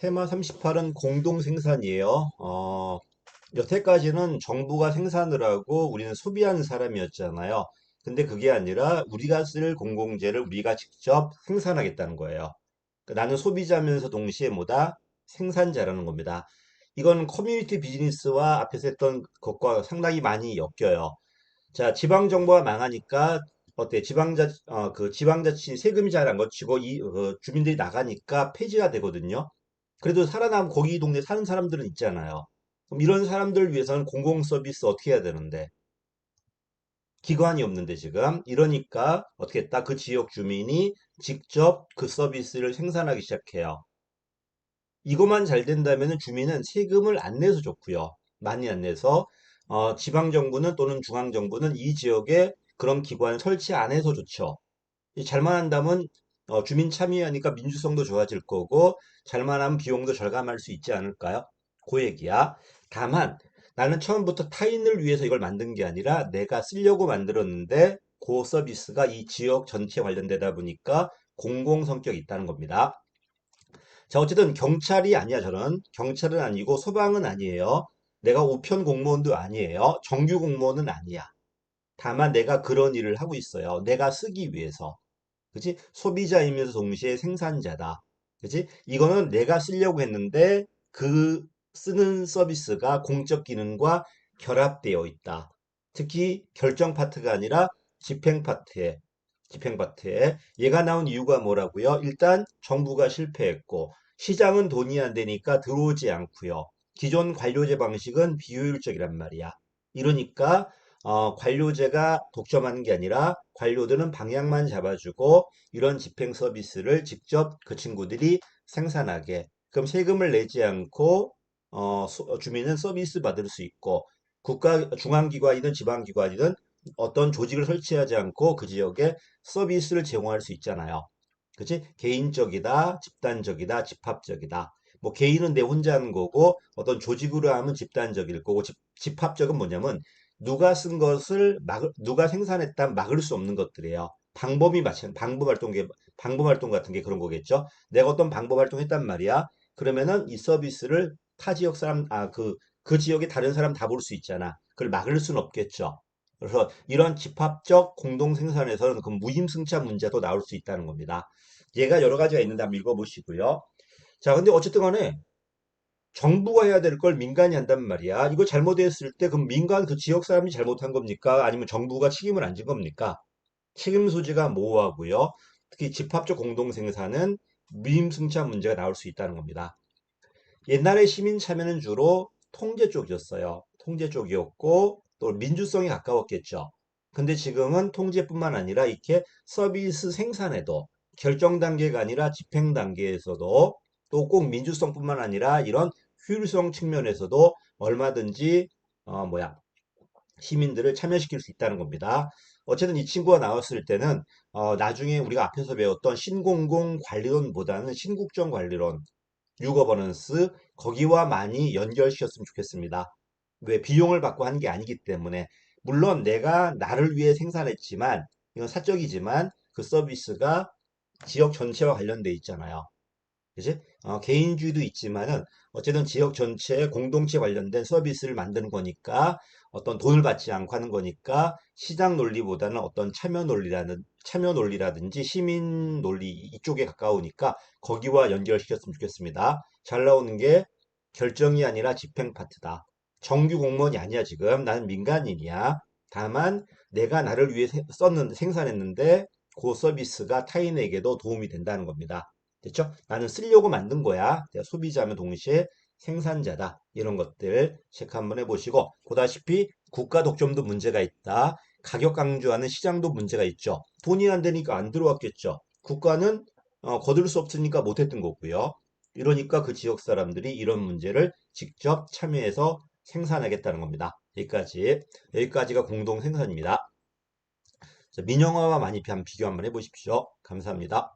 테마 38은 공동 생산이에요. 어, 여태까지는 정부가 생산을 하고 우리는 소비하는 사람이었잖아요. 근데 그게 아니라 우리가 쓸 공공재를 우리가 직접 생산하겠다는 거예요. 그러니까 나는 소비자면서 동시에 뭐다? 생산자라는 겁니다. 이건 커뮤니티 비즈니스와 앞에서 했던 것과 상당히 많이 엮여요. 자, 지방 정부가 망하니까 어때? 지방자, 어, 그 지방자치 세금이 잘 안 거치고 이, 어, 주민들이 나가니까 폐지가 되거든요. 그래도 살아남 거기 동네 사는 사람들은 있잖아요. 그럼 이런 사람들을 위해서는 공공 서비스 어떻게 해야 되는데? 기관이 없는데 지금 이러니까 어떻게 했다? 그 지역 주민이 직접 그 서비스를 생산하기 시작해요. 이것만 잘 된다면 주민은 세금을 안 내서 좋고요. 많이 안 내서 어, 지방 정부는 또는 중앙 정부는 이 지역에 그런 기관 설치 안 해서 좋죠. 이 잘만 한다면 어, 주민 참여하니까 민주성도 좋아질 거고 잘만 하면 비용도 절감할 수 있지 않을까요? 그 얘기야. 다만 나는 처음부터 타인을 위해서 이걸 만든 게 아니라 내가 쓰려고 만들었는데 그 서비스가 이 지역 전체에 관련되다 보니까 공공 성격이 있다는 겁니다. 자, 어쨌든 경찰이 아니야, 저는. 경찰은 아니고 소방은 아니에요. 내가 우편 공무원도 아니에요. 정규 공무원은 아니야. 다만 내가 그런 일을 하고 있어요. 내가 쓰기 위해서. 그치? 소비자이면서 동시에 생산자다. 그치? 이거는 내가 쓰려고 했는데 그 쓰는 서비스가 공적 기능과 결합되어 있다. 특히 결정 파트가 아니라 집행 파트에 집행 파트에 얘가 나온 이유가 뭐라고요? 일단 정부가 실패했고 시장은 돈이 안 되니까 들어오지 않고요. 기존 관료제 방식은 비효율적이란 말이야. 이러니까 어, 관료제가 독점하는 게 아니라 관료들은 방향만 잡아주고 이런 집행 서비스를 직접 그 친구들이 생산하게 그럼 세금을 내지 않고 어, 소- 주민은 서비스 받을 수 있고 국가 중앙기관이든 지방기관이든 어떤 조직을 설치하지 않고 그 지역에 서비스를 제공할 수 있잖아요. 그치? 개인적이다, 집단적이다, 집합적이다. 뭐 개인은 내 혼자 하는 거고 어떤 조직으로 하면 집단적일 거고 집, 집합적은 뭐냐면 누가 쓴 것을 막 누가 생산했다 막을 수 없는 것들이에요. 방법이 마찬 방법 활동 게 방법 활동 같은 게 그런 거겠죠. 내가 어떤 방법 활동했단 말이야. 그러면은 이 서비스를 타 지역 사람 아그그 지역의 다른 사람 다 볼 수 있잖아. 그걸 막을 수는 없겠죠. 그래서 이런 집합적 공동 생산에서는 그 무임승차 문제도 나올 수 있다는 겁니다. 얘가 여러 가지가 있는데 한번 읽어보시고요. 자, 근데 어쨌든 간에 정부가 해야 될 걸 민간이 한단 말이야. 이거 잘못했을 때 그럼 민간 그 지역 사람이 잘못한 겁니까? 아니면 정부가 책임을 안 진 겁니까? 책임 소지가 모호하고요. 특히 집합적 공동 생산은 무임승차 문제가 나올 수 있다는 겁니다. 옛날에 시민 참여는 주로 통제 쪽이었어요. 통제 쪽이었고 또 민주성이 가까웠겠죠. 근데 지금은 통제뿐만 아니라 이렇게 서비스 생산에도 결정 단계가 아니라 집행 단계에서도 또 꼭 민주성뿐만 아니라 이런 효율성 측면에서도 얼마든지 어 뭐야 시민들을 참여시킬 수 있다는 겁니다. 어쨌든 이 친구가 나왔을 때는 어 나중에 우리가 앞에서 배웠던 신공공 관리론보다는 신국정 관리론 뉴거버넌스 거기와 많이 연결시켰으면 좋겠습니다. 왜 비용을 받고 한 게 아니기 때문에 물론 내가 나를 위해 생산했지만 이건 사적이지만 그 서비스가 지역 전체와 관련돼 있잖아요. 그지? 어, 개인주의도 있지만은 어쨌든 지역 전체에 공동체 관련된 서비스를 만드는 거니까 어떤 돈을 받지 않고 하는 거니까 시장 논리보다는 어떤 참여 논리라는 참여 논리라든지 시민 논리 이쪽에 가까우니까 거기와 연결시켰으면 좋겠습니다. 잘 나오는 게 결정이 아니라 집행 파트다. 정규 공무원이 아니야 지금 나는 민간인이야. 다만 내가 나를 위해 세- 썼는 생산했는데 그 서비스가 타인에게도 도움이 된다는 겁니다. 됐죠? 나는 쓰려고 만든 거야. 소비자면 동시에 생산자다. 이런 것들 체크 한번 해보시고 보다시피 국가 독점도 문제가 있다. 가격 강조하는 시장도 문제가 있죠. 돈이 안 되니까 안 들어왔겠죠. 국가는 어, 거둘 수 없으니까 못했던 거고요. 이러니까 그 지역 사람들이 이런 문제를 직접 참여해서 생산하겠다는 겁니다. 여기까지. 여기까지가 공동 생산입니다. 자, 민영화와 많이 비- 비교 한번 해보십시오. 감사합니다.